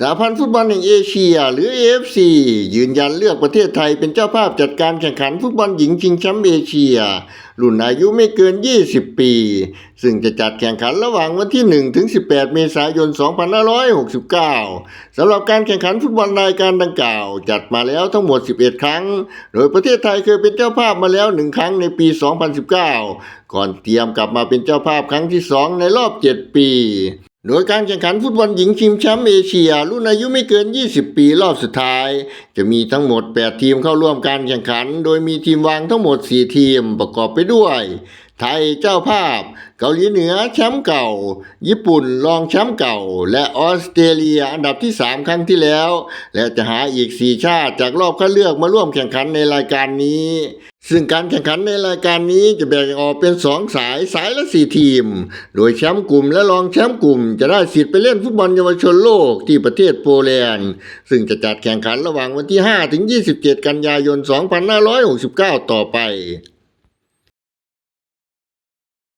สหพันธ์ฟุตบอลแห่งเอเชีย หรือ AFC ยืนยันเลือกประเทศไทยเป็นเจ้าภาพจัดการแข่งขันฟุตบอลหญิงชิงแชมป์เอเชีย รุ่นอายุไม่เกิน 20 ปี ซึ่งจะจัดแข่งขันระหว่างวันที่ 1 ถึง 18 เมษายน 2569 สำหรับการแข่งขันฟุตบอลรายการดังกล่าว จัดมาแล้วทั้งหมด 11 ครั้ง โดยประเทศไทยเคยเป็นเจ้าภาพมาแล้วหนึ่งครั้งในปี 2019 ก่อนเตรียมกลับมาเป็นเจ้าภาพครั้งที่ 2 ในรอบ 7 ปี โดยการแข่งขันฟุตบอลหญิงชิงแชมป์เอเชีย รุ่นอายุไม่เกิน 20 ปีรอบสุดท้าย จะมีทั้งหมด 8 ทีมเข้าร่วมการแข่งขัน โดยมีทีมวางทั้งหมด 4 ทีมประกอบไปด้วย ไทยเจ้าภาพ เกาหลีเหนือแชมป์เก่า ญี่ปุ่นรองแชมป์เก่า และออสเตรเลียอันดับที่ 3 ครั้งที่แล้ว และจะหาอีก 4 ชาติจากรอบคัดเลือกมาร่วมแข่งขันในรายการนี้ ซึ่งการแข่งขันในรายการนี้จะแบ่งออกเป็น 2 สายสายละ 4 ทีม โดยแชมป์กลุ่มและรองแชมป์กลุ่ม จะได้สิทธิ์ไปเล่นฟุตบอลเยาวชนโลกที่ประเทศโปแลนด์ ซึ่งจะจัดแข่งขันระหว่างวันที่ 5 ถึง 27 กันยายน 2569 ต่อไป